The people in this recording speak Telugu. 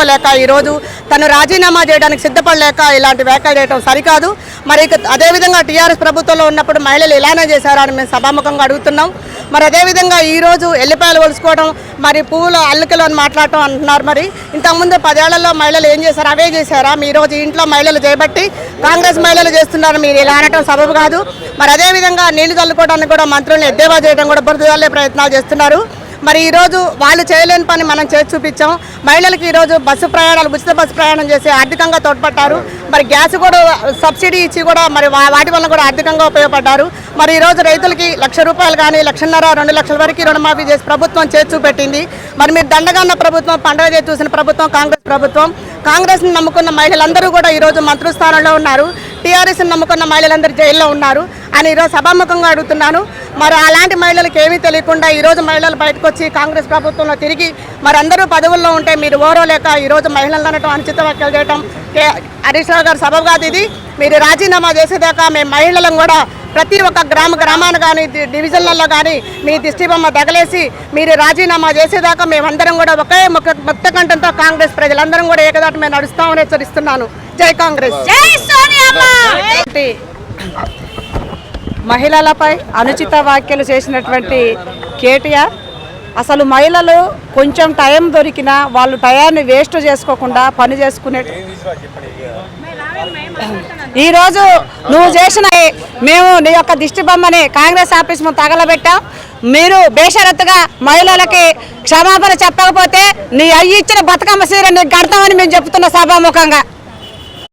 తట్టుకోలేక ఈరోజు తను రాజీనామా చేయడానికి సిద్ధపడలేక ఇలాంటి వ్యాఖ్యలు చేయడం సరికాదు. మరి అదేవిధంగా టీఆర్ఎస్ ప్రభుత్వంలో ఉన్నప్పుడు మహిళలు ఇలానే చేశారని మేము సభాముఖంగా అడుగుతున్నాం. మరి అదేవిధంగా ఈరోజు ఎల్లిపాయలు ఒలుసుకోవడం మరి పూల అల్లికలు అని మాట్లాడటం అంటున్నారు మరి. ఇంతకుముందు పదేళ్ళలో మహిళలు ఏం చేశారు? అవే చేశారా? మీ రోజు ఇంట్లో మహిళలు చేయబట్టి కాంగ్రెస్ మహిళలు చేస్తున్నారు. మీరు ఇలా అనటం సబబు కాదు. మరి అదేవిధంగా నీళ్ళు చల్లుకోవడానికి కూడా మంత్రులను ఎద్దేవా చేయడం కూడా బురదలే ప్రయత్నాలు చేస్తున్నారు. మరి ఈరోజు వాళ్ళు చేయలేని పని మనం చేసి చూపించాం. మహిళలకు ఈరోజు బస్సు ప్రయాణాలు ఉచిత బస్సు ప్రయాణం చేసి ఆర్థికంగా తోడ్పడ్డారు. మరి గ్యాస్ కూడా సబ్సిడీ ఇచ్చి కూడా మరి వాటి వల్ల కూడా ఆర్థికంగా ఉపయోగపడ్డారు. మరి ఈరోజు రైతులకి లక్ష రూపాయలు కానీ లక్షన్నర రెండు లక్షల వరకు రుణమాఫీ చేసి ప్రభుత్వం చేసి చూపెట్టింది. మరి మీరు దండగా ఉన్న ప్రభుత్వం పండుగ చేసి చూసిన ప్రభుత్వం కాంగ్రెస్ ప్రభుత్వం. కాంగ్రెస్ని నమ్ముకున్న మహిళలందరూ కూడా ఈరోజు మంత్రిస్థానంలో ఉన్నారు. టీఆర్ఎస్ని నమ్ముకున్న మహిళలందరూ జైల్లో ఉన్నారు. అని ఈరోజు సభాముఖంగా అడుగుతున్నాను. మరి అలాంటి మహిళలకు ఏమీ తెలియకుండా ఈరోజు మహిళలు బయటకు వచ్చి కాంగ్రెస్ ప్రభుత్వంలో తిరిగి మరి అందరూ పదవుల్లో ఉంటే మీరు ఓరోలేక ఈరోజు మహిళలు అనటం అనుచిత వ్యాఖ్యలు చేయటం హరీష్ రావు గారు సబబు కాదు ఇది. మీరు రాజీనామా చేసేదాకా మేము మహిళలను కూడా ప్రతి ఒక్క గ్రామ గ్రామాన్ని కానీ డివిజన్లలో కానీ మీ దిష్టి బొమ్మ తగలేసి మీరు రాజీనామా చేసేదాకా మేమందరం కూడా ఒకే ముక్త ముక్త కంఠంతో కాంగ్రెస్ ప్రజలందరం కూడా ఏకదాటి మేము నడుస్తామని హెచ్చరిస్తున్నాను. జై కాంగ్రెస్. జై మహిళలపై అనుచిత వ్యాఖ్యలు చేసినటువంటి కేటీఆర్ అసలు మహిళలు కొంచెం టైం దొరికినా వాళ్ళు టయాన్ని వేస్ట్ చేసుకోకుండా పని చేసుకునే ఈరోజు నువ్వు చేసిన మేము నీ యొక్క దిష్టిబొమ్మని కాంగ్రెస్ ఆఫీస్ తగలబెట్టాం. మీరు బేషరత్తుగా మహిళలకి క్షమాపణ చెప్పకపోతే నీ అయ్యి ఇచ్చిన బతుకమ్మ సీర నీకు కడతామని మేము చెప్తున్న సభాముఖంగా.